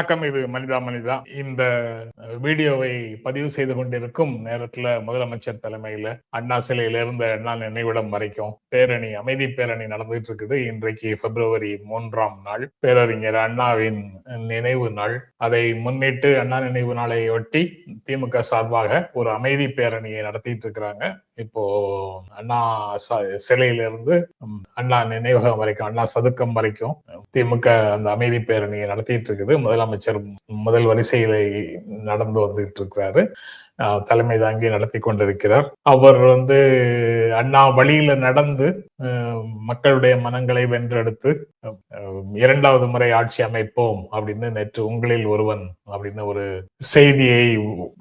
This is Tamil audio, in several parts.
வணக்கம் இது மனிதா மனிதா. இந்த வீடியோவை பதிவு செய்து கொண்டிருக்கும் நேரத்துல முதலமைச்சர் தலைமையில அண்ணா சிலையில இருந்து அண்ணா நினைவிடம் வரைக்கும் பேரணி அமைதி பேரணி நடந்துட்டு இருக்குது இன்றைக்கு பிப்ரவரி மூன்றாம் நாள் பேரறிஞர் அண்ணாவின் நினைவு நாள். அதை முன்னிட்டு அண்ணா நினைவு நாளை ஒட்டி திமுக சார்பாக ஒரு அமைதி பேரணியை நடத்திட்டு இருக்கிறாங்க இப்போ அண்ணா ச- சிலையில இருந்து அண்ணா நினைவகம் வரைக்கும் அண்ணா சதுக்கம் வரைக்கும் திமுக அந்த அமைதி பேரணியை நடத்திட்டு இருக்குது. முதலமைச்சர் முதல் வரிசையில நடந்து வந்துட்டு இருக்கிறாரு. தலைமை தாங்கி நடத்தி கொண்டிருக்கிறார். அவர் வந்து அண்ணா வழியில நடந்து மக்களுடைய மனங்களை வென்றெடுத்து இரண்டாவது முறை ஆட்சி அமைப்போம் அப்படின்னு நேற்று உங்களில் ஒருவன் அப்படின்னு ஒரு செய்தியை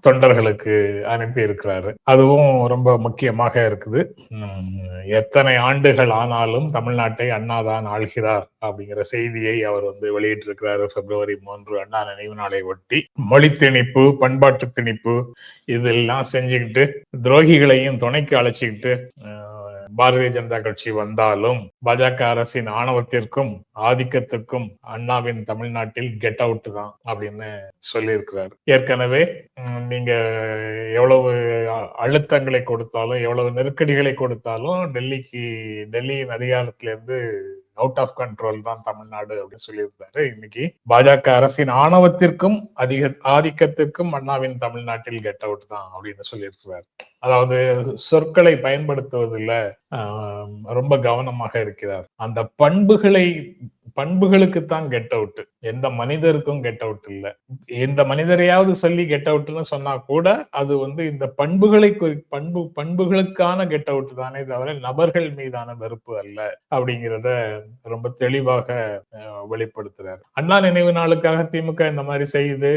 தொண்டர்களுக்கு அனுப்பி இருக்கிறாரு அதுவும் ரொம்ப முக்கியமாக இருக்குது. உம், எத்தனை ஆண்டுகள் ஆனாலும் தமிழ்நாட்டை அண்ணாதான் ஆள்கிறார். அப்படிங்கிற செய்தியை அவர் வந்து வெளியிட்டிருக்கிறாரு. பிப்ரவரி மூன்று அண்ணா நினைவு நாளை ஒட்டி மொழி திணிப்பு பண்பாட்டு திணிப்பு இதெல்லாம் செஞ்சுக்கிட்டு துரோகிகளையும் துணைக்கு அழைச்சிக்கிட்டு பாரதிய ஜனதா கட்சி வந்தாலும் பாஜக அரசின் ஆணவத்திற்கும் ஆதிக்கத்துக்கும் அண்ணாவின் தமிழ்நாட்டில் கெட் அவுட் தான் அப்படின்னு சொல்லியிருக்கிறார். ஏற்கனவே நீங்க எவ்வளவு அ- அழுத்தங்களை கொடுத்தாலும் எவ்வளவு நெருக்கடிகளை கொடுத்தாலும் டெல்லிக்கு டெல்லியின் அதிகாரத்திலிருந்து அவுட் ஆஃப் கண்ட்ரோல் தான் தமிழ்நாடு அப்படின்னு சொல்லியிருந்தாரு. இன்னைக்கு பாஜக அரசின் ஆணவத்திற்கும் அதிக ஆதிக்கத்திற்கும் அண்ணாவின் தமிழ்நாட்டில் கெட் அவுட் தான் அப்படின்னு சொல்லியிருக்கிறார். அதாவது சொற்களை பயன்படுத்துவதில் ஆஹ், ரொம்ப கவனமாக இருக்கிறார். அந்த பண்புகளை பண்புகளுக்கு தான் கெட் அவுட் எந்த மனிதருக்கும் கெட் அவுட் இல்ல. எந்த மனிதரையாவது சொல்லி கெட் அவுட்னு சொன்னா கூட அது வந்து இந்த பண்புகளை குறி- பண்பு பண்புகளுக்கான கெட் அவுட் தானே தவிர நபர்கள் மீதான வெறுப்பு அல்ல அப்படிங்கிறத ரொம்ப தெளிவாக வெளிப்படுத்துறாரு. அண்ணா நினைவு நாளுக்காக திமுக இந்த மாதிரி செய்யுது.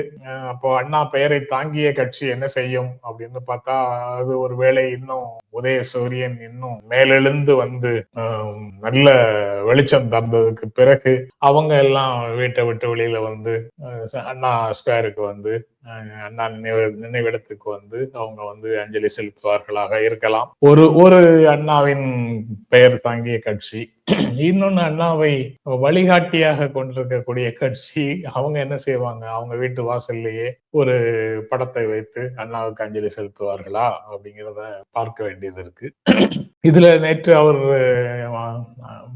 அப்போ அண்ணா பெயரை தாங்கிய கட்சி என்ன செய்யும் அப்படின்னு பார்த்தா அது ஒரு வேளை இன்னும் உதய சூரியன் இன்னும் மேலெழுந்து வந்து நல்ல வெளிச்சம் தந்ததுக்கு பிறகு அவங்க எல்லாம் வீட்டை விட்டு வெளியில வந்து அண்ணா ஸ்கொயருக்கு வந்து அண்ணா நினைவு நினைவிடத்துக்கு வந்து அவங்க வந்து அஞ்சலி செலுத்துவார்களாக இருக்கலாம். ஒரு ஒரு அண்ணாவின் பெயர் தாங்கிய கட்சி. இன்னொன்னு அண்ணாவை வழிகாட்டியாக கொண்டிருக்கக்கூடிய கட்சி. அவங்க என்ன செய்வாங்க? அவங்க வீட்டு வாசல்லையே ஒரு படத்தை வைத்து அண்ணாவுக்கு அஞ்சலி செலுத்துவார்களா? அப்படிங்கிறத பார்க்க வேண்டியது இருக்கு. இதுல நேற்று அவர்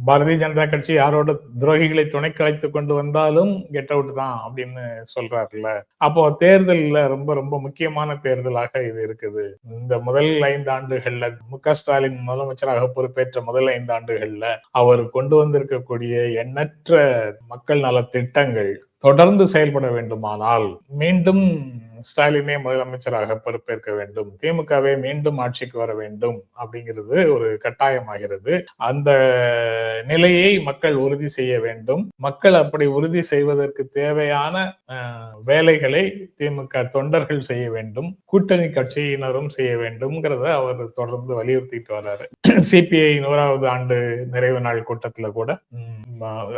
பாரதிய ஜனதா கட்சி யாரோட துரோகிகளை துணைக்கு அழைத்து கொண்டு வந்தாலும் கெட் அவுட் தான் அப்படின்னு சொல்றாருல்ல. அப்போ தேர்தல்ல ரொம்ப ரொம்ப முக்கியமான தேர்தலாக இது இருக்குது. இந்த முதல் ஐந்து ஆண்டுகள்ல மு க ஸ்டாலின் முதலமைச்சராக பொறுப்பேற்ற முதல் ஐந்து ஆண்டுகள்ல அவர் கொண்டு வந்திருக்கக்கூடிய எண்ணற்ற மக்கள் நல திட்டங்கள் தொடர்ந்து செயல்பட வேண்டுமானால் மீண்டும் ஸ்டாலினே முதலமைச்சராக பொறுப்பேற்க வேண்டும். திமுகவே மீண்டும் ஆட்சிக்கு வர வேண்டும் அப்படிங்கிறது ஒரு கட்டாயமாகிறது. அந்த நிலையை மக்கள் உறுதி செய்ய வேண்டும். மக்கள் அப்படி உறுதி செய்வதற்கு தேவையான வேலைகளை திமுக தொண்டர்கள் செய்ய வேண்டும். கூட்டணி கட்சியினரும் செய்ய வேண்டும்ங்கிறத அவர் தொடர்ந்து வலியுறுத்திட்டு வர்றாரு சிபிஐ நூறாவது ஆண்டு நிறைவு நாள் கூட்டத்துல கூட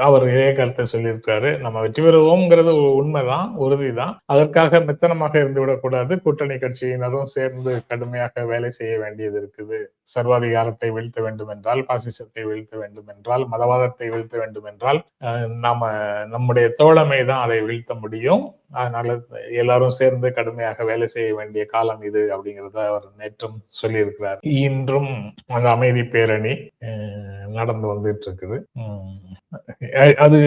அவர் இதே கருத்தை சொல்லியிருக்காரு. நம்ம வெற்றி பெறுவோம்ங்கிறது உண்மைதான் உறுதிதான். அதற்காக மெத்தனமாக இருந்து விடக்கூடாது கூட்டணி கட்சியினரும் சேர்ந்து கடுமையாக வேலை செய்ய வேண்டியது இருக்குது. சர்வாதிகாரத்தை வீழ்த்த வேண்டும் என்றால் பாசிசத்தை வீழ்த்த வேண்டும் என்றால் மதவாதத்தை வீழ்த்த வேண்டும் என்றால் நாம நம்முடைய தோழமை தான் அதை வீழ்த்த முடியும். அதனால எல்லாரும் சேர்ந்து கடுமையாக வேலை செய்ய வேண்டிய காலம் இது அப்படிங்கறத அவர் நேற்றும் சொல்லியிருக்கிறார். இன்றும் அந்த அமைதி பேரணி நடந்து வந்துட்டு இருக்குது அது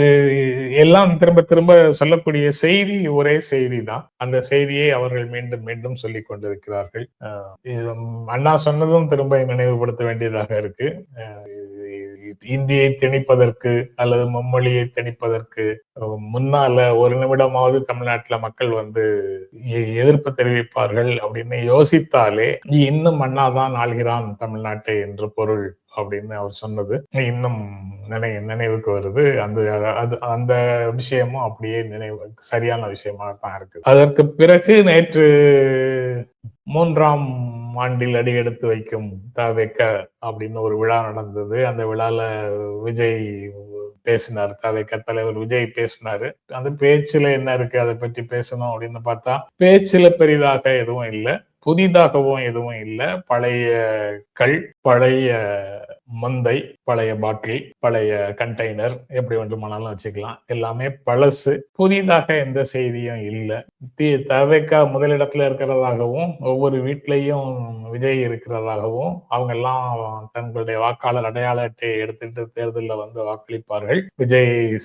எல்லாம் திரும்ப திரும்ப சொல்லக்கூடிய செய்தி ஒரே செய்தி தான். அந்த செய்தியை அவர்கள் மீண்டும் மீண்டும் சொல்லிக் கொண்டிருக்கிறார்கள். அண்ணா சொன்னதும் திரும்ப நினைவுபடுத்த வேண்டியதாக இருக்கு. இந்தியை திணிப்பதற்கு அல்லது மும்மொழியை திணிப்பதற்கு முன்னால ஒரு நிமிடமாவது தமிழ்நாட்டுல மக்கள் வந்து எ- எதிர்ப்பு தெரிவிப்பார்கள் அப்படின்னு யோசித்தாலே இன்னும் அண்ணாதான் ஆள்கிறான் தமிழ்நாட்டை என்று பொருள் அப்படின்னு அவர் சொன்னது. இன்னும் நினை நினைவுக்கு வருது. அந்த அது அந்த விஷயமும் அப்படியே நினைவு சரியான விஷயமாக தான் இருக்கு. அதற்கு பிறகு நேற்று மூன்றாம் ஆண்டில் அடியெடுத்து வைக்கும் தவிக்க அப்படின்னு ஒரு விழா நடந்தது. அந்த விழால விஜய் பேசினார். தவிக்க தலைவர் விஜய் பேசினாரு. அந்த பேச்சுல என்ன இருக்கு? அதை பற்றி பேசணும் அப்படின்னு பார்த்தா பேச்சுல பெரிதாக எதுவும் இல்லை புதிதாகவும் எதுவும் இல்லை. பழைய கல் பழைய மந்தை பழைய பாட்டில் பழைய கண்டெய்னர் எப்படி வேண்டுமானாலும் வச்சுக்கலாம். எல்லாமே பழசு. புதிதாக எந்த செய்தியும் இல்லை. தவேக்கா முதலிடத்துல இருக்கிறதாகவும் ஒவ்வொரு வீட்லையும் விஜய் இருக்கிறதாகவும் அவங்க எல்லாம் தங்களுடைய வாக்காளர் அடையாள அட்டையை எடுத்துட்டு தேர்தலில் வந்து வாக்களிப்பார்கள். விஜய்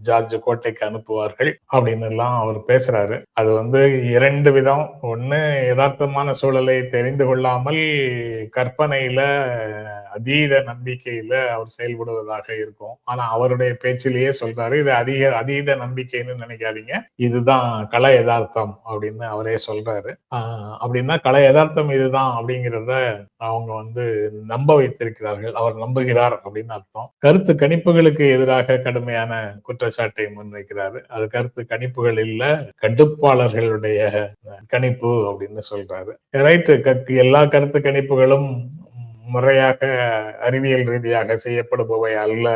ஜார்ஜ் கோட்டைக்கு அனுப்புவார்கள் அப்படின்னு எல்லாம் அவர் பேசுறாரு. அது வந்து இரண்டு விதம். ஒண்ணு யதார்த்தமான சூழலை தெரிந்து கொள்ளாமல் கற்பனையில அதீத நம்பிக்கையில அவர் செயல்படுவதாக இருக்கும். ஆனா அவருடைய பேச்சிலேயே சொல்றாரு இது அதிக அதீத நம்பிக்கைன்னு நினைக்காதீங்க. இதுதான் கலை யதார்த்தம் அப்படின்னு அவரே சொல்றாரு. ஆஹ் அப்படின்னா கலை யதார்த்தம் இதுதான் அப்படிங்கிறத அவங்க வந்து நம்ப வைத்திருக்கிறார்கள். அவர் நம்புகிறார் அப்படின்னு அர்த்தம். கருத்து கணிப்புகளுக்கு எதிராக கடுமையான குற்றச்சாட்டை முன்வைக்கிறாரு. அது கருத்து கணிப்புகள் இல்ல கட்டுப்பாளர்களுடைய கணிப்பு அப்படின்னு சொல்றாரு. ரைட்டு எல்லா கருத்து கணிப்புகளும் முறையாக அறிவியல் ரீதியாக செய்யப்படுபவை அல்ல.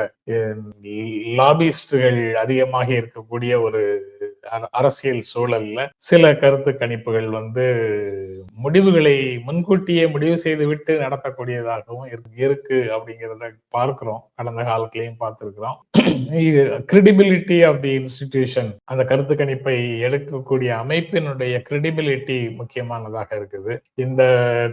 லாபிஸ்டுகள் அதிகமாக இருக்கக்கூடிய ஒரு அரசியல் சூழல்ல சில கருத்து கணிப்புகள் வந்து முடிவுகளை முன்கூட்டியே முடிவு செய்து விட்டு நடத்தக்கூடியதாகவும் இருக்கு அப்படிங்கிறத பார்க்கிறோம். கடந்த காலத்திலையும் பார்த்திருக்கிறோம். கிரெடிபிலிட்டி ஆஃப் தி இன்ஸ்டிடியூஷன் அந்த கருத்து கணிப்பை எடுக்கக்கூடிய அமைப்பினுடைய கிரெடிபிலிட்டி முக்கியமானதாக இருக்குது. இந்த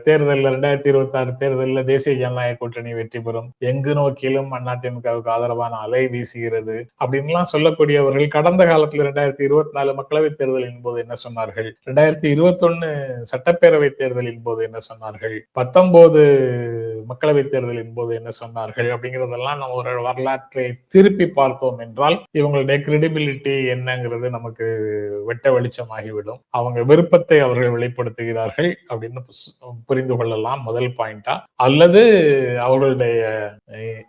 தேர்தலில் ரெண்டாயிரத்தி இருபத்தி ஆறு தேர்தலில் தேசிய ஜனநாயக கூட்டணி வெற்றி பெறும். எங்கு நோக்கிலும் அதிமுகவுக்கு ஆதரவான அலை வீசுகிறது. அப்படின்லாம் சொல்லக்கூடியவர்கள் கடந்த காலத்துல ரெண்டாயிரத்தி இருபத்தி நாலு மக்களவைத் தேர்தலின் போது என்ன சொன்னார்கள்? ரெண்டாயிரத்தி இருபத்தி ஒன்னு சட்டப்பேரவை தேர்தலின் போது என்ன சொன்னார்கள்? பத்தொன்பது மக்களவைத் தேர்தலின் போது என்ன சொன்னார்கள்? அப்படிங்கறதெல்லாம் நம்ம ஒரு வரலாற்றை திருப்பி பார்த்தோம் என்றால் இவங்களுடைய கிரெடிபிலிட்டி என்னங்கிறது நமக்கு வெட்ட வெளிச்சமாகிவிடும். அவங்க விருப்பத்தை அவர்கள் வெளிப்படுத்துகிறார்கள் அப்படின்னு புரிந்து கொள்ளலாம் முதல் பாயிண்டா அல்லது அவர்களுடைய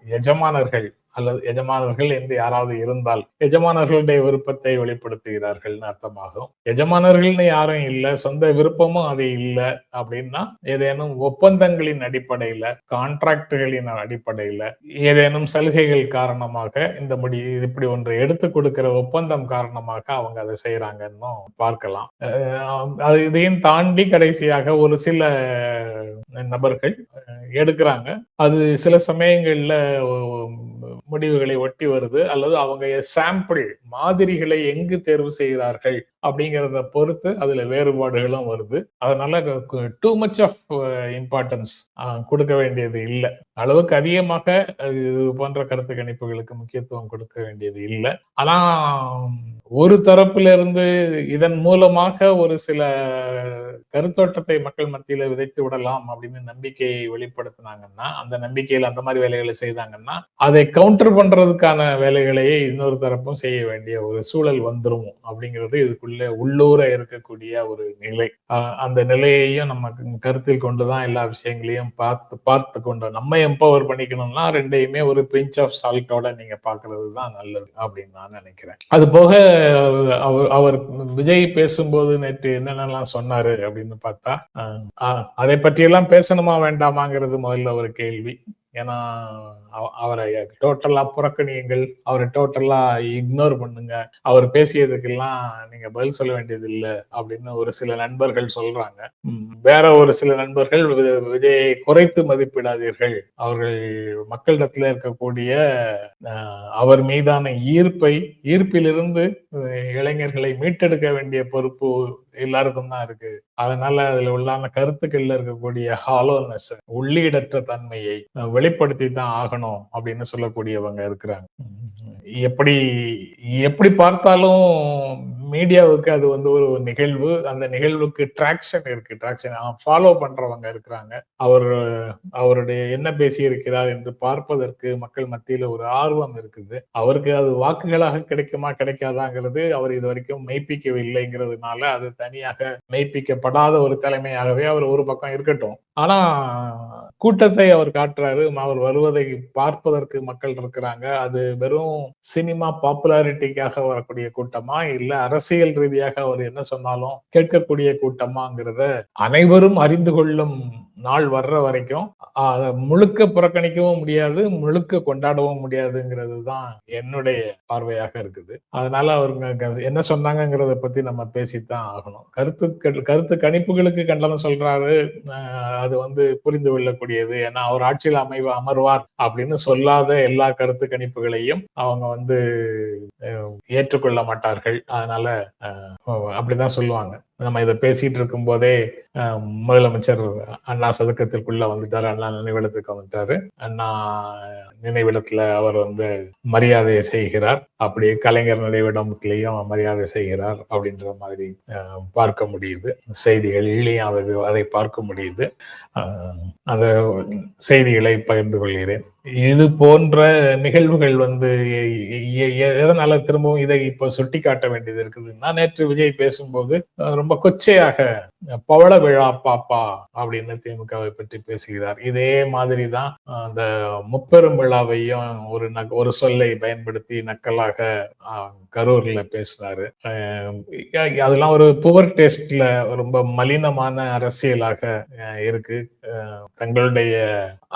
எஜமானர்கள் அல்லது எஜமானர்கள் என்று யாராவது இருந்தால் எஜமானர்களுடைய விருப்பத்தை வெளிப்படுத்துகிறார்கள்னு அர்த்தமாகும். எஜமானர்கள்னு யாரும் இல்லை சொந்த விருப்பமும் அது இல்லை அப்படின்னா ஏதேனும் ஒப்பந்தங்களின் அடிப்படையில கான்ட்ராக்டுகளின் அடிப்படையில ஏதேனும் சலுகைகள் காரணமாக இந்த முடி இப்படி ஒன்று எடுத்து கொடுக்கிற ஒப்பந்தம் காரணமாக அவங்க அதை செய்யறாங்கன்னு பார்க்கலாம். அது இதையும் தாண்டி கடைசியாக ஒரு சில நபர்கள் எடுக்கிறாங்க. அது சில சமயங்கள்ல முடிவுகளை ஒட்டி வருது அல்லது அவங்க சாம்பிள் மாதிரிகளை எங்கு தேர்வு செய்கிறார்கள் அப்படிங்கிறத பொறுத்து அதுல வேறுபாடுகளும் வருது. அதனால டூ மச் ஆஃப் இம்பார்ட்டன்ஸ் கொடுக்க வேண்டியது இல்லை. அளவுக்கு அதிகமாக இது போன்ற கருத்து கணிப்புகளுக்கு முக்கியத்துவம் கொடுக்க வேண்டியது இல்லை. ஆனா ஒரு தரப்புல இருந்து இதன் மூலமாக ஒரு சில கருத்தோட்டத்தை மக்கள் மத்தியில விதைத்து விடலாம் அப்படின்னு நம்பிக்கையை வெளிப்படுத்தினாங்கன்னா அந்த நம்பிக்கையில அந்த மாதிரி வேலைகளை செய்தாங்கன்னா அதை கவுண்டர் பண்றதுக்கான வேலைகளையே இன்னொரு தரப்பும் செய்ய வேண்டிய ஒரு சூழல் வந்துரும் அப்படிங்கிறது இதுக்குள்ள உள்ளூர இருக்கக்கூடிய ஒரு நிலை. அந்த நிலையையும் நம்ம கருத்தில் கொண்டுதான் எல்லா விஷயங்களையும் பார்த்து பார்த்து கொண்டு நம்ம எம்பவர் பண்ணிக்கணும்னா ரெண்டையுமே ஒரு பிஞ்ச் ஆஃப் சால்ட்டோட நீங்க பாக்குறது தான் நல்லது அப்படின்னு நான் நினைக்கிறேன். அது போக அவர் அவர் விஜய் பேசும்போது நேற்று என்னென்னலாம் சொன்னாரு அப்படின்னு பார்த்தா அதை பற்றியெல்லாம் பேசணுமா வேண்டாமாங்கிறது முதல்ல ஒரு கேள்வி. ஏன்னா அவரை டோட்டலா புறக்கணியுங்கள். அவரை டோட்டலா இக்னோர் பண்ணுங்க. அவர் பேசியதுக்கெல்லாம் நீங்க பதில் சொல்ல வேண்டியது இல்லை அப்படின்னு ஒரு சில நண்பர்கள் சொல்றாங்க. வேற ஒரு சில நண்பர்கள் விஜயை குறைத்து மதிப்பிடாதீர்கள். அவர்கள் மக்களிடத்துல இருக்கக்கூடிய அவர் மீதான ஈர்ப்பை ஈர்ப்பிலிருந்து இளைஞர்களை மீட்டெடுக்க வேண்டிய பொறுப்பு எல்லாருக்கும் தான் இருக்கு. அதனால அதுல உள்ளான கருத்துக்கள்ல இருக்கக்கூடிய ஹாலோனஸ் உள்ளீடற்ற தன்மையை வெளிப்படுத்தி தான் ஆகணும் அப்படின்னு சொல்லக்கூடியவங்க இருக்கிறாங்க. எப்படி எப்படி பார்த்தாலும் மீடியாவுக்கு அது வந்து ஒரு நிகழ்வு. அந்த நிகழ்வுக்கு டிராக்ஷன் இருக்கு. டிராக்ஷன் ஃபாலோ பண்றவங்க இருக்கிறாங்க. அவர் அவருடைய என்ன பேசி இருக்கிறார் என்று பார்ப்பதற்கு மக்கள் மத்தியில ஒரு ஆர்வம் இருக்குது. அவருக்கு அது வாக்குகளாக கிடைக்குமா கிடைக்காதாங்கிறது அவர் இது வரைக்கும் மெய்ப்பிக்கவில்லைங்கிறதுனால அது தனியாக மெய்ப்பிக்கப்படாத ஒரு தலைமையாகவே அவர் ஒரு பக்கம் இருக்கட்டும். ஆனா கூட்டத்தை அவர் காட்டுறாரு. அவர் வருவதை பார்ப்பதற்கு மக்கள் இருக்கிறாங்க. அது வெறும் சினிமா பாப்புலாரிட்டிக்காக வரக்கூடிய கூட்டமா? இல்ல அரசியல் ரீதியாக அவர் என்ன சொன்னாலும் கேட்கக்கூடிய கூட்டமாங்கிறத அனைவரும் அறிந்து கொள்ளும் நாள் வர்ற வரைக்கும் அதை முழுக்க புறக்கணிக்கவும் முடியாது முழுக்க கொண்டாடவும் முடியாதுங்கிறது தான் என்னுடைய பார்வையாக இருக்குது. அதனால அவருங்க க- என்ன சொன்னாங்கங்கிறத பத்தி நம்ம பேசித்தான் ஆகணும். கருத்து கருத்து கணிப்புகளுக்கு கண்டனம் சொல்றாரு அது வந்து புரிந்து கொள்ளக்கூடியது. ஏன்னா அவர் ஆட்சியில் அமைவ அமர்வார் அப்படின்னு சொல்லாத எல்லா கருத்து கணிப்புகளையும் அவங்க வந்து ஏற்றுக்கொள்ள மாட்டார்கள். அதனால அப்படிதான் சொல்லுவாங்க. நம்ம இதை பேசிட்டு இருக்கும் போதே முதலமைச்சர் அண்ணா சதுக்கத்திற்குள்ள வந்துட்டாரு அண்ணா நினைவிடத்துக்கு வந்துட்டாரு. அண்ணா நினைவிடத்துல அவர் வந்து மரியாதையை செய்கிறார். அப்படியே கலைஞர் நினைவிடத்திலையும் மரியாதை செய்கிறார் அப்படின்ற மாதிரி பார்க்க முடியுது. செய்திகளிலேயும் அதை அதை பார்க்க முடியுது. அந்த செய்திகளை பகிர்ந்து கொள்கிறேன். இது போன்ற நிகழ்வுகள் வந்து எ- எதனால திரும்பவும் இதை இப்போ சுட்டி காட்ட வேண்டியது நான் நேற்று விஜய் பேசும்போது ரொம்ப கொச்சையாக பவள விழா பாப்பா அப்படின்னு திமுகவை பற்றி பேசுகிறார். இதே மாதிரி தான் அந்த முப்பெரும் விழாவையும் ஒரு நக்- ஒரு சொல்லை பயன்படுத்தி நக்கலாக கரூர்ல பேசினாரு அதெல்லாம் ஒரு புவர் டேஸ்ட்ல ரொம்ப மலினமான அரசியலாக இருக்கு. தங்களுடைய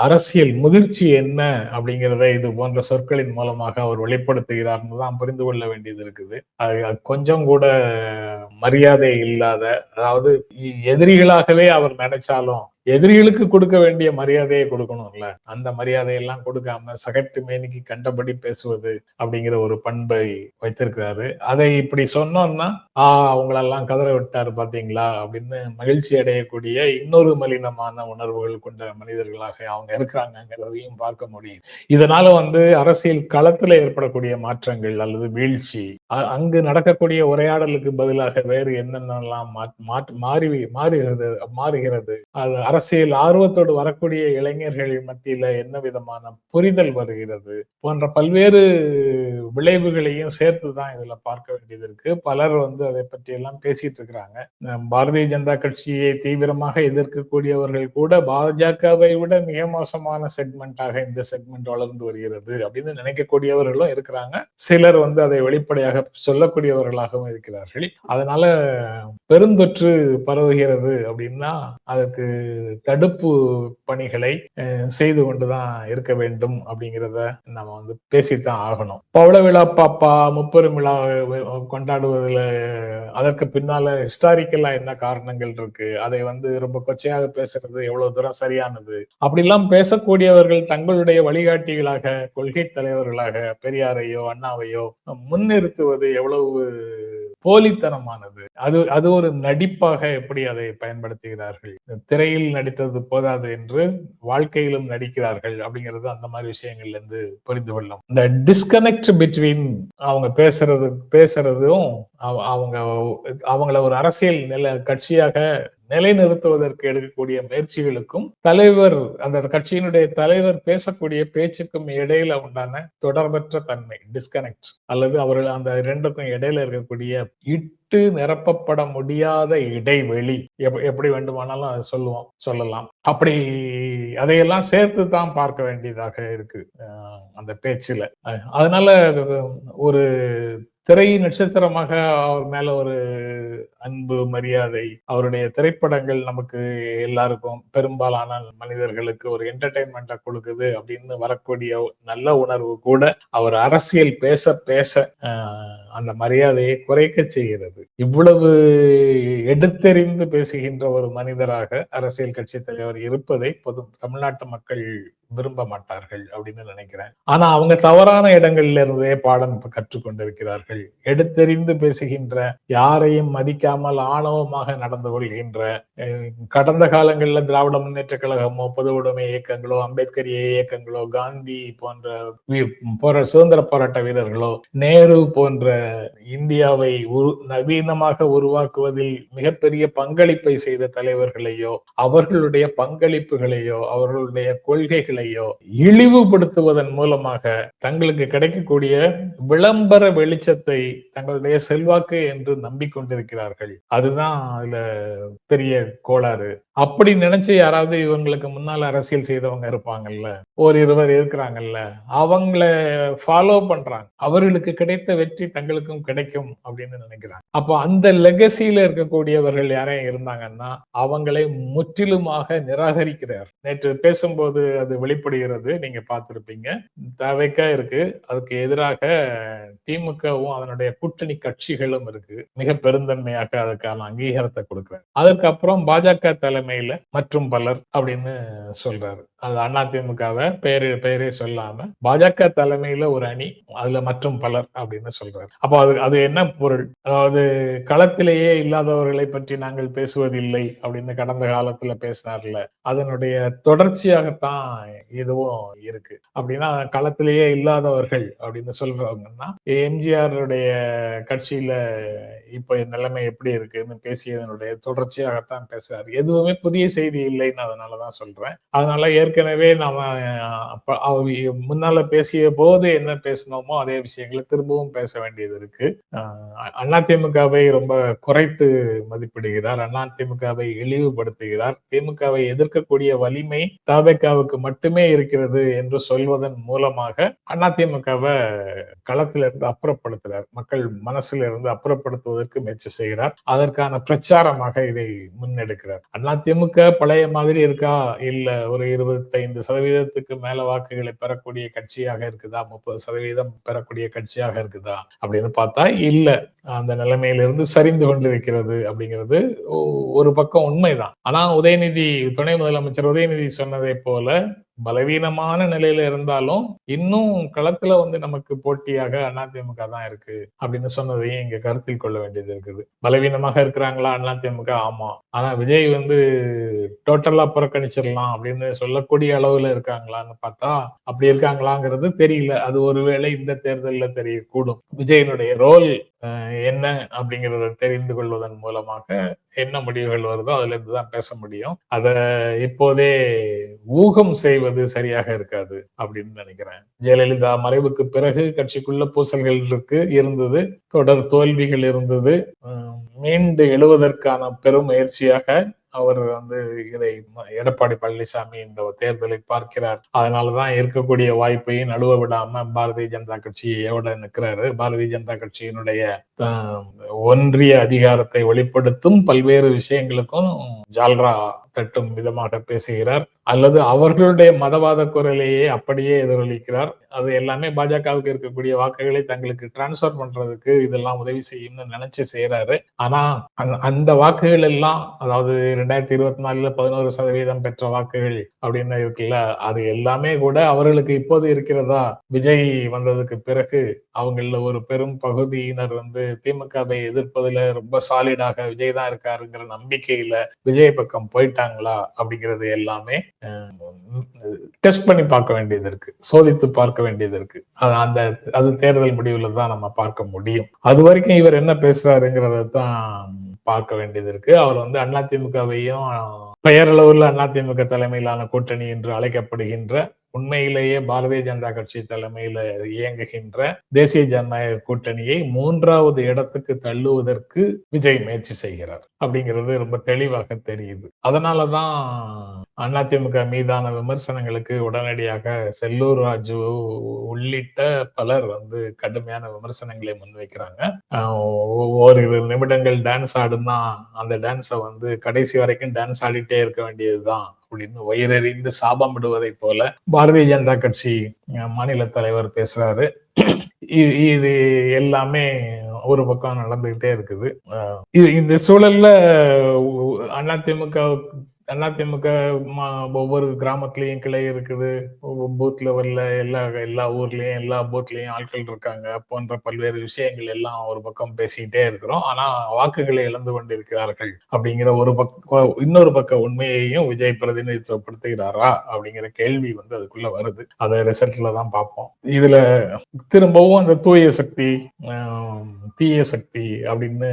அரசியல் முதிர்ச்சி என்ன என்ன அப்படிங்கிறத இது போன்ற சொற்களின் மூலமாக அவர் வெளிப்படுத்துகிறார்னு தான் புரிந்து கொள்ள வேண்டியது இருக்குது. அது அது கொஞ்சம் கூட மரியாதை இல்லாத அதாவது எதிரிகளாகவே அவர் நினைச்சாலும் எதிரிகளுக்கு கொடுக்க வேண்டிய மரியாதையை கொடுக்கணும்ல. அந்த மரியாதையெல்லாம் கொடுக்காம சகட்டு மேனிக்கு கண்டபடி பேசுவது அப்படிங்கிற ஒரு பண்பை வைத்திருக்கிறாரு. அதை இப்படி சொன்னோம்னா ஆஹ் அவங்களெல்லாம் கதற விட்டாரு பாத்தீங்களா? அப்படின்னு மகிழ்ச்சி அடையக்கூடிய இன்னொரு மலினமான உணர்வுகள் கொண்ட மனிதர்களாக அவங்க இருக்கிறாங்கிறதையும் பார்க்க முடியுது. இதனால வந்து அரசியல் களத்துல ஏற்படக்கூடிய மாற்றங்கள் அல்லது வீழ்ச்சி அ- அங்கு நடக்கக்கூடிய உரையாடலுக்கு பதிலாக வேறு என்னென்னலாம் மாற்று- மாறி மாறுகிறது மாறுகிறது அது அரசியல் ஆர்வத்தோடு வரக்கூடிய இளைஞர்கள் மத்தியில என்ன விதமான புரிதல் வருகிறது போன்ற பல்வேறு விளைவுகளையும் சேர்த்து தான் இதுல பார்க்க வேண்டியது இருக்கு. பலர் வந்து அதை பற்றி எல்லாம் பேசிட்டு இருக்கிறாங்க. பாரதிய ஜனதா கட்சியை தீவிரமாக எதிர்க்கக்கூடியவர்கள் கூட பாஜகவை விட மிக மோசமான செக்மெண்டாக இந்த செக்மெண்ட் வளர்ந்து வருகிறது அப்படின்னு நினைக்கக்கூடியவர்களும் இருக்கிறாங்க. சிலர் வந்து அதை வெளிப்படையாக சொல்லக்கூடியவர்களாகவும் இருக்கிறார்கள். அதனால பெருந்தொற்று பரவுகிறது அப்படின்னா அதற்கு தடுப்பு பணிகளை செய்து கொண்டுதான் இருக்க வேண்டும் அப்படிங்கிறத நம்ம வந்து பேசித்தான் ஆகணும். பவள விழா பாப்பா முப்பெரும் விழா கொண்டாடுவதில் அதற்கு பின்னால ஹிஸ்டாரிக்கலா என்ன காரணங்கள் இருக்கு? அதை வந்து ரொம்ப கொச்சையாக பேசுறது எவ்வளவு தூரம் சரியானது? அப்படிலாம் பேசக்கூடியவர்கள் தங்களுடைய வழிகாட்டிகளாக கொள்கை தலைவர்களாக பெரியாரையோ அண்ணாவையோ முன்னிறுத்துவது எவ்வளவு போலித்தனமானது. அது அது ஒரு நடிப்பாக எப்படி அதை பயன்படுத்துகிறார்கள்? திரையில் நடித்தது போதாது என்று வாழ்க்கையிலும் நடிக்கிறார்கள் அப்படிங்கிறது அந்த மாதிரி விஷயங்கள்ல இருந்து புரிந்து கொள்ளும் இந்த டிஸ்கனெக்ட் பிட்வீன் அவங்க பேசுறது பேசுறதும் அவ- அவங்க அவங்கள ஒரு அரசியல் நில கட்சியாக நிலைநிறுத்துவதற்கு எடுக்கக்கூடிய முயற்சிகளுக்கும் தலைவர் அந்த கட்சியினுடைய தலைவர் பேசக்கூடிய பேச்சுக்கும் இடையில உண்டான தொடர்பற்ற தன்மை டிஸ்கனெக்ட் அல்லது அவர்கள் அந்த இரண்டுக்கும் இடையில இருக்கக்கூடிய இட்டு நிரப்பப்பட முடியாத இடைவெளி. எப்- எப்படி வேண்டுமானாலும் அதை சொல்லுவோம் சொல்லலாம். அப்படி அதையெல்லாம் சேர்த்து தான் பார்க்க வேண்டியதாக இருக்கு அந்த பேச்சுல. அதனால ஒரு திரை நட்சத்திரமாக அவர் மேல ஒரு அன்பு மரியாதை அவருடைய திரைப்படங்கள் நமக்கு எல்லாருக்கும் பெரும்பாலான மனிதர்களுக்கு ஒரு என்டர்டைன்மெண்ட்டை கொடுக்குது அப்படின்னு வரக்கூடிய நல்ல உணர்வு கூட அவர் அரசியல் பேச பேச ஆஹ், அந்த மரியாதையை குறைக்க செய்கிறது. இவ்வளவு எடுத்தெறிந்து பேசுகின்ற ஒரு மனிதராக அரசியல் கட்சி தலைவர் இருப்பதை பொது தமிழ்நாட்டு மக்கள் விரும்ப மாட்டார்கள் அப்படின்னு நினைக்கிறேன். ஆனா அவங்க தவறான இடங்கள்ல இருந்தே பாடம் இப்ப கற்றுக்கொண்டிருக்கிறார்கள். எடுத்தெறிந்து பேசுகின்ற யாரையும் மதிக்காமல் ஆணவமாக நடந்து கொள்கின்ற கடந்த காலங்களில் திராவிட முன்னேற்ற கழகமோ பொது உடைமை இயக்கங்களோ அம்பேத்கரிய இயக்கங்களோ காந்தி போன்ற வி- சுதந்திர போராட்ட வீரர்களோ நேரு போன்ற இந்தியாவை உரு நவீனமாக உருவாக்குவதில் மிகப்பெரிய பங்களிப்பை செய்த தலைவர்களையோ அவர்களுடைய பங்களிப்புகளையோ அவர்களுடைய கொள்கைகள் கட்சிகளையோ இழிவுபடுத்துவதன் மூலமாக தங்களுக்கு கிடைக்கக்கூடிய விளம்பர வெளிச்சத்தை தங்களுடைய செல்வாக்கு என்று நம்பிக்கொண்டிருக்கிறார்கள். அதுதான் அதுல பெரிய கோளாறு. அப்படி நினைச்சு யாராவது இவங்களுக்கு முன்னால அரசியல் செய்தவங்க இருப்பாங்கல்ல ஒரு இருவர் இருக்கிறாங்கல்ல அவங்கள ஃபாலோ பண்றாங்க. அவர்களுக்கு கிடைத்த வெற்றி தங்களுக்கும் கிடைக்கும் அப்படின்னு நினைக்கிறாங்க. அப்போ அந்த லெகசியில இருக்கக்கூடியவர்கள் யாரையும் இருந்தாங்கன்னா அவங்களை முற்றிலுமாக நிராகரிக்கிறார். நேற்று பேசும்போது அது வெளிப்படுகிறது நீங்க பார்த்திருப்பீங்க. தவைக்கா இருக்கு. அதுக்கு எதிராக திமுகவும் அதனுடைய கூட்டணி கட்சிகளும் இருக்கு. மிக பெருந்தன்மையாக அதுக்கான அங்கீகாரத்தை கொடுக்குறாங்க அதுக்கப்புறம் பாஜக தலைமையில மற்றும் பலர் அப்படின்னு சொல்றாரு. அது அண்ணா திமுகவை பெயர் பெயரே சொல்லாம பாஜக தலைமையில ஒரு அணி அதுல மற்றும் பலர் அப்படின்னு சொல்றாரு. அப்போ அது அது என்ன பொருள்? அதாவது களத்திலேயே இல்லாதவர்களை பற்றி நாங்கள் பேசுவதில்லை அப்படின்னு கடந்த காலத்துல பேசினார்ல. அதனுடைய தொடர்ச்சியாகத்தான் இதுவும் இருக்கு. அப்படின்னா களத்திலேயே இல்லாதவர்கள் அப்படின்னு சொல்றவங்கன்னா எம்ஜிஆருடைய கட்சியில இப்ப நிலைமை எப்படி இருக்குன்னு பேசியதனுடைய தொடர்ச்சியாகத்தான் பேசுறாரு. எதுவுமே புதிய செய்தி இல்லைன்னு அதனாலதான் சொல்றேன். அதனால ஏற்கனவே நாம முன்னால பேசிய போது என்ன பேசினோமோ அதே விஷயங்களை திரும்பவும் பேச வேண்டியது இருக்கு. அஹ் அதிமுகவை ரொம்ப குறைத்து மதிப்பிடுகிறார். அதிமுகவை இழிவுபடுத்துகிறார். திமுகவை எதிர்க்கக்கூடிய வலிமை தாபேக்காவுக்கு மட்டும் மட்டுமே இருக்கிறது என்று சொல்வதன் மூலமாக அதிமுகவை களத்திலிருந்து அப்புறப்படுத்துகிறார் மக்கள் மனசுல இருந்து அப்புறப்படுத்துவதற்கு முயற்சி செய்கிறார். அதற்கான பிரச்சாரமாக இதை முன்னெடுக்கிறார். அதிமுக பழைய மாதிரி இருக்கா? இல்ல ஒரு இருபத்தைந்து சதவீதத்துக்கு மேல வாக்குகளை பெறக்கூடிய கட்சியாக இருக்குதா? முப்பது சதவீதம் பெறக்கூடிய கட்சியாக இருக்குதா? அப்படின்னு பார்த்தா இல்ல. அந்த நிலைமையிலிருந்து சரிந்து கொண்டிருக்கிறது அப்படிங்கிறது ஒ- ஒரு பக்கம் உண்மைதான். ஆனா உதயநிதி துணை முதலமைச்சர் உதயநிதி சொன்னதை போல பலவீனமான நிலையில இருந்தாலும் இன்னும் களத்துல வந்து நமக்கு போட்டியாக அதிமுக தான் இருக்கு அப்படின்னு சொன்னதையும் இங்க கருத்தில் கொள்ள வேண்டியது இருக்குது. பலவீனமாக இருக்கிறாங்களா அதிமுக ஆமா. ஆனா விஜய் வந்து டோட்டலா புறக்கணிச்சிடலாம் அப்படின்னு சொல்லக்கூடிய அளவுல இருக்காங்களான்னு பார்த்தா அப்படி இருக்காங்களாங்கிறது தெரியல. அது ஒருவேளை இந்த தேர்தலில் தெரியக்கூடும். விஜயனுடைய ரோல் என்ன அப்படிங்கறத தெரிந்து கொள்வதன் மூலமாக என்ன முடிவுகள் வருதோ அதுல இருந்து தான் பேச முடியும். அத இப்போதே ஊகம் செய்வது சரியாக இருக்காது அப்படின்னு நினைக்கிறேன். ஜெயலலிதா மறைவுக்கு பிறகு கட்சிக்குள்ள பூசல்கள் இருக்கு இருந்தது தொடர் தோல்விகள் இருந்தது. மீண்டு எழுவதற்கான பெரும் முயற்சியாக அவர் வந்து இதை எடப்பாடி பழனிசாமி இந்த தேர்தலை பார்க்கிறார். அதனாலதான் இருக்கக்கூடிய வாய்ப்பையும் நழுவ விடாம பாரதிய ஜனதா கட்சியோட நிற்கிறாரு பாரதிய ஜனதா கட்சியினுடைய ஒன்றிய அதிகாரத்தை வெளிப்படுத்தும் பல்வேறு விஷயங்களுக்கும் ஜால்ரா தட்டும் விதமாக பேசுகிறார். அல்லது அவர்களுடைய மதவாத குரலையே அப்படியே எதிரொலிக்கிறார். அது எல்லாமே பாஜகவுக்கு இருக்கக்கூடிய வாக்குகளை தங்களுக்கு டிரான்ஸ்ஃபர் பண்றதுக்கு இதெல்லாம் உதவி செய்யும்னு நினைச்சு செய்யறாரு ஆனா அந்த- அந்த வாக்குகள் எல்லாம் அதாவது ரெண்டாயிரத்தி இருபத்தி நாலுல பதினோரு சதவீதம் பெற்ற வாக்குகள் அப்படின்னு இருக்குல்ல அது எல்லாமே கூட அவர்களுக்கு இப்போது இருக்கிறதா? விஜய் வந்ததுக்கு பிறகு அவங்கள ஒரு பெரும் பகுதியினர் வந்து திமுகவை எதிர்ப்பதுல ரொம்ப சாலிடாக விஜய் தான் இருக்காருங்கிற நம்பிக்கையில விஜய் பக்கம் போயிட்டாங்களா அப்படிங்கிறது எல்லாமே டெஸ்ட் பண்ணி பார்க்க வேண்டியது இருக்கு. சோதித்து பார்க்க வேண்டியது இருக்கு. அது அந்த அது தேர்தல் முடிவுல தான் நம்ம பார்க்க முடியும். அது வரைக்கும் இவர் என்ன பேசுறாருங்கிறத தான் பார்க்க வேண்டியது இருக்கு. அவர் வந்து அதிமுகவையும் பெயரளவுல அதிமுக தலைமையிலான கூட்டணி என்று அழைக்கப்படுகின்ற உண்மையிலேயே பாரதிய ஜனதா கட்சி தலைமையில இயங்குகின்ற தேசிய ஜனநாயக கூட்டணியை மூன்றாவது இடத்துக்கு தள்ளுவதற்கு விஜய் முயற்சி செய்கிறார் அப்படிங்கிறது ரொம்ப தெளிவாக தெரியுது. அதனாலதான் அதிமுக மீதான விமர்சனங்களுக்கு உடனடியாக செல்லூர் ராஜு உள்ளிட்ட பலர் வந்து கடுமையான விமர்சனங்களை முன்வைக்கிறாங்க. ஓரிரு நிமிடங்கள் டான்ஸ் ஆடுனா அந்த டான்ஸை வந்து கடைசி வரைக்கும் டான்ஸ் ஆடிட்டே இருக்க வேண்டியதுதான். அப்படின்னு வயிறறிந்து சாபமிடுவதை போல பாரதிய ஜனதா கட்சி அஹ், மாநில தலைவர் பேசுறாரு. இ- இது எல்லாமே ஒரு பக்கம் நடந்துகிட்டே இருக்குது. இந்த சூழல்ல அதிமுக அதிமுக ஒவ்வொரு கிராமத்துலயும் கிளை இருக்குது. பூத் லெவல்ல எல்லா எல்லா ஊர்லயும் எல்லா பூத்லயும் ஆட்கள் இருக்காங்க. போன்ற பல்வேறு விஷயங்கள் எல்லாம் ஒரு பக்கம் பேசிக்கிட்டே இருக்கிறோம். ஆனா வாக்குகளை இழந்து கொண்டிருக்கிறார்கள் அப்படிங்கிற ஒரு பக்கம் இன்னொரு பக்க உண்மையையும் விஜய் பிரதிநிதித்துவப்படுத்துகிறாரா அப்படிங்கிற கேள்வி வந்து அதுக்குள்ள வருது. அதை ரிசல்ட்ல தான் பார்ப்போம். இதுல திரும்பவும் அந்த தூய சக்தி தீய சக்தி அப்படின்னு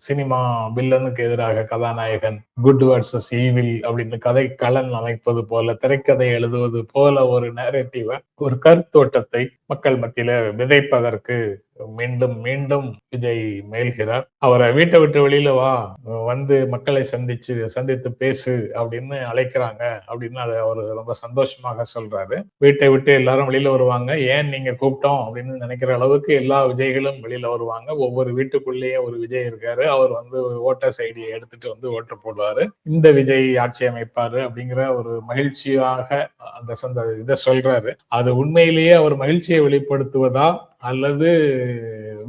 சினிமா வில்லனுக்கு எதிராக கதாநாயகன் குட் வர்சஸ் ஈவில் அப்படின்னு கதை களன் அமைப்பது போல திரைக்கதை எழுதுவது போல ஒரு நேரட்டிவ ஒரு கருத்தோட்டத்தை மக்கள் மத்தியில விதைப்பதற்கு மீண்டும் மீண்டும் விஜய் மேல்கிறார். அவரை வீட்டை விட்டு வெளியில வா வந்து மக்களை சந்திச்சு சந்தித்து பேசு அப்படின்னு அழைக்கிறாங்க அப்படின்னு அதை அவர் ரொம்ப சந்தோஷமாக சொல்றாரு. வீட்டை விட்டு எல்லாரும் வெளியில வருவாங்க. ஏன் நீங்க கூப்பிட்டோம் அப்படின்னு நினைக்கிற அளவுக்கு எல்லா விஜய்களும் வெளியில வருவாங்க. ஒவ்வொரு வீட்டுக்குள்ளேயே ஒரு விஜய் இருக்காரு. அவர் வந்து ஓட்டர்ஸ் ஐடியை எடுத்துட்டு வந்து ஓட்டு போடுவாரு. இந்த விஜய் ஆட்சி அமைப்பாரு அப்படிங்கிற ஒரு மகிழ்ச்சியாக அந்த சந்த இதை சொல்றாரு. அது உண்மையிலேயே அவர் மகிழ்ச்சியை வெளிப்படுத்துவதா அல்லது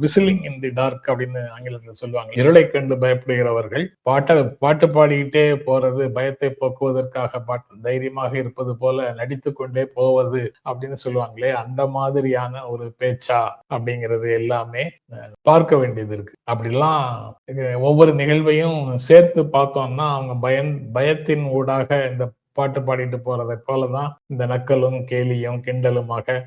விசிலிங் இன் தி டார்க் அப்படின்னு ஆங்கிலத்தில் சொல்லுவாங்க. இருளை கண்டு பயப்படுகிறவர்கள் பாட்டை பாட்டு பாடிக்கிட்டே போறது பயத்தை போக்குவதற்காக பாட்டு தைரியமாக இருப்பது போல நடித்து கொண்டே போவது அப்படின்னு சொல்லுவாங்களே அந்த மாதிரியான ஒரு பேச்சா அப்படிங்கிறது எல்லாமே பார்க்க வேண்டியது இருக்கு. அப்படிலாம் இது ஒவ்வொரு நிகழ்வையும் சேர்த்து பார்த்தோம்னா அவங்க பயன் பயத்தின் ஊடாக இந்த பாட்டு பாடிட்டு போறதை போலதான் இந்த நக்கலும் கேலியும் கிண்டலுமாக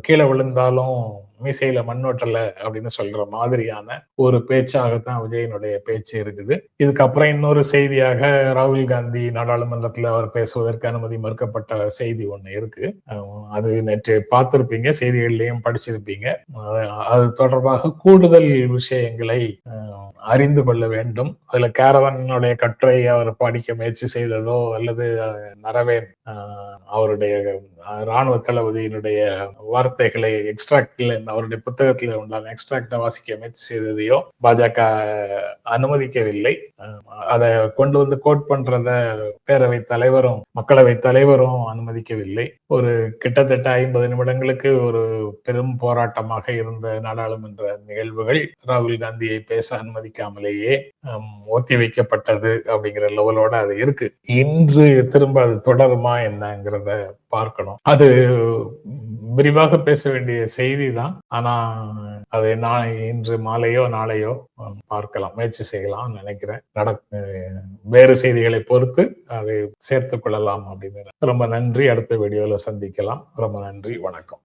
கீழே விழுந்தாலும் மீசையில மண்ணோட்டல அப்படின்னு சொல்ற மாதிரியான ஒரு பேச்சாகத்தான் விஜயனுடைய பேச்சு இருக்குது. இதுக்கப்புறம் இன்னொரு செய்தியாக ராகுல் காந்தி நாடாளுமன்றத்துல அவர் பேசுவதற்கு அனுமதி மறுக்கப்பட்ட செய்தி ஒண்ணு இருக்கு. அது நேற்று பார்த்திருப்பீங்க செய்திகள்லயும் படிச்சிருப்பீங்க. அது தொடர்பாக கூடுதல் விஷயங்களை அறிந்து கொள்ள வேண்டும். அதுல கேரவனுடைய கட்டுரை அவர் படிக்க முயற்சி செய்ததோ அல்லது நரவேன் அவருடைய ராணுவ தளபதியினுடைய வார்த்தைகளை எக்ஸ்ட்ராக்டில் அவருடைய புத்தகத்தில் உண்டான எக்ஸ்ட்ராக்டை வாசிக்க முயற்சி செய்ததையோ பாஜக அனுமதிக்கவில்லை. அதை கொண்டு வந்து கோட் பண்றத பேரவை தலைவரும் மக்களவை தலைவரும் அனுமதிக்கவில்லை. ஒரு கிட்டத்தட்ட ஐம்பது நிமிடங்களுக்கு ஒரு பெரும் போராட்டமாக இருந்த நாடாளுமன்ற நிகழ்வுகள் ராகுல் காந்தியை பேச அனுமதிக்காமலேயே ஒத்தி வைக்கப்பட்டது அப்படிங்கிற லெவலோட அது இருக்கு. இன்று திரும்ப அது தொடருமா என்னங்கிறத பார்க்கணும். அது விரிவாக பேச வேண்டிய செய்தி தான் ஆனா அதை நான் இன்று மாலையோ நாளையோ பார்க்கலாம். முயற்சி செய்யலாம் நினைக்கிறேன். நட வேறு செய்திகளை பொறுத்து அதை சேர்த்துக் கொள்ளலாம் அப்படின்னு ரொம்ப நன்றி. அடுத்த வீடியோல சந்திக்கலாம். ரொம்ப நன்றி. வணக்கம்.